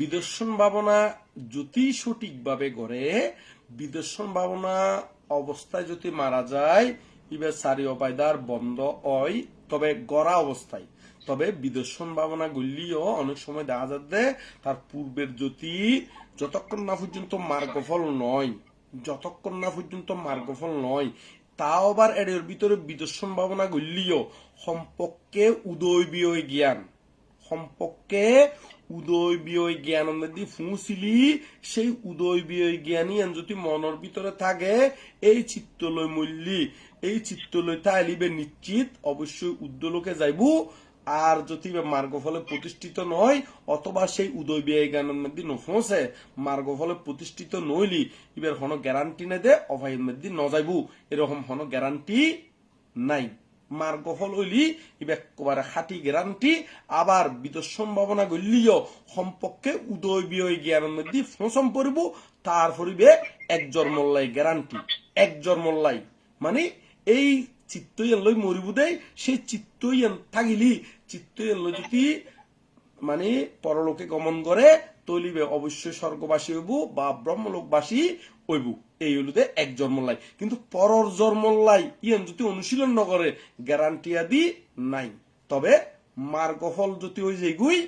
বিদর্শন ভাবনা যদি সঠিকভাবে গড়ে, বিদর্শন ভাবনা অবস্থায় যদি মারা যায় ইবে সারি অপায়দার বন্ধ হয়, তবে গড়া অবস্থায়। তবে বিদর্শন ভাবনা গুলিও অনেক সময় দেখা যাচ্ছে তার পূর্বের জ্যোতি যতক্ষণ না পর্যন্ত মার্গফল নয়, যতক্ষণ না পর্যন্ত মার্গফল নয়, তাও আবার এর ভিতরে বিদর্শন ভাবনা গুলিও সম্পর্কে উদয় বিয় জ্ঞান। সম্পর্কে উদয় বিয় জ্ঞান যদি ফুঁসিলি সেই উদয় বিয় জ্ঞানী যদি মনের ভিতরে থাকে, এই চিত্তলয় মূল্যি এই চিত্তলয় তাইলিবে নিশ্চিত অবশ্যই উদ্দলোকে যাইব আর যদি মার্গফলে প্রতিষ্ঠিত নয় অথবা সেই উদয় বিয় জ্ঞানের মধ্যে নফসে মার্গফলে প্রতিষ্ঠিত নইলি এবার হন গ্যারান্টি না দে অভাইয়ের মধ্যে ন যাইব এরকম হন গ্যারান্টি নাই। মার্গফল হইলি ইবে একেবারে খাটি গ্যারান্টি আবার বিদর সম্ভাবনা গলিও সম্পর্কে উদয় বিয় জ্ঞানের মধ্যে ফসম পড়ব, তার পরিবে এক জন্মল্লাই গ্যারান্টি এক জন্মল্লাই। মানে এই চিত্তইয়ান লই মরিব দেয়, সেই চিত্তইয়ান থাকিলি চিত্তইয়ান লই যদি মানে পরলোকে গমন করে তলিবে অবশ্যই স্বর্গবাসী হইব বা ব্রহ্মলোকবাসী হইব। এই হলুদে এক জন্মলাই। কিন্তু পরর জন্মলাই ইয়ান যদি অনুশীলন নকরে গ্যারান্টি আদি নাই। তবে মার্গফল যদি ওই যেগুই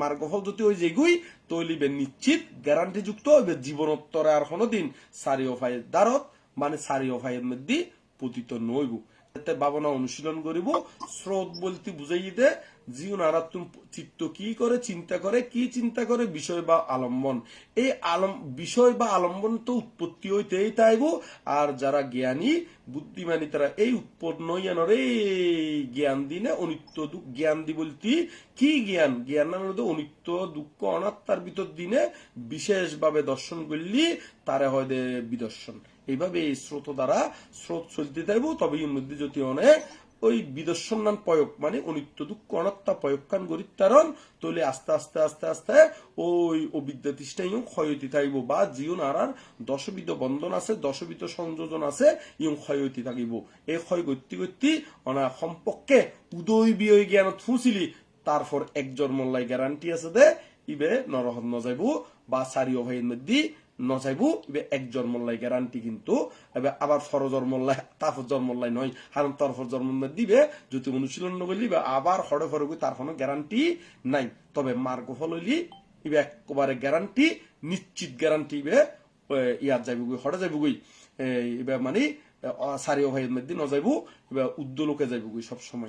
মার্গফল যদি ওই যেগুই তৈলিবে নিশ্চিত গ্যারান্টি যুক্ত হইবে জীবনোত্তরে আর কোনোদিন সারি অফাইয়ের দ্বারত মানে সারি অফাইয়ের মধ্যে পতিত নইব। ভাবনা অনুশীলন করিব, স্রোত বলতে বুঝাইতে জীবন আরাত্ম চিত্ত কি করে, চিন্তা করে, কি চিন্তা করে, বিষয় বা আলম্বন। এই আলম, বিষয় বা আলম্বন তো উৎপত্তি হইতেই তাইব আর যারা জ্ঞানী, বুদ্ধিমানী, তারা এই উৎপন্ন ইয়ানরে জ্ঞান দিনে অনিত্য দুঃখ জ্ঞান দি বলতে, কি জ্ঞান? জ্ঞান অনিত্য, দুঃখ, অনাত্মার ভিতর দিনে বিশেষভাবে দর্শন করলি, তারে হয় দে বিদর্শন। এইভাবে এই স্রোত দ্বারা স্রোত চলতে থাকব তবে এর মধ্যে যদি অনেক ওই বিদর্শন নাম প্রয়োগ মানে অনিত্য দুঃখ, অনাত্মা প্রয়োগকান গরিত্তারণ তলে আস্তে আস্তে আস্তে আস্তে ওই অবিদ্যা তৃষ্ণা ইয়ং ক্ষয় হইতে বা জীবন আর আর দশবিধ বন্ধন আছে, দশবিধ সংযোজন আছে, ইয়ং ক্ষয় হইতে থাকিব। এই ক্ষয় গতি গতি অনা সম্পর্কে উদয় বিয় জ্ঞান থুছিলি তারপর এক জন্মলাই গ্যারান্টি আছে দে, ইবে নরহত নজাইব, বা চারি অভাইয়ের মধ্যে নচাইবো ইবে এক জন্মল্লাই গ্যারান্টি কিন্তু এবার আবার ফর জন্মল্লাই তারপর জন্মল্লাই নয় কারণ তরফর জন্ম দিবে, যদি অনুশীলন নগলি বা আবার হরে গই তার কোনো গ্যারান্টি নাই। তবে মার্গ ফল হইলি ইবে একবারে গ্যারান্টি নিশ্চিত গ্যারান্টি ইবে ইয়াত যাইব গই হরে যাইব গই ইবে মানে সারি ভাইয়ের মধ্যে নজাইব ইবে উদ্দলোকে যাইব গই সব সময়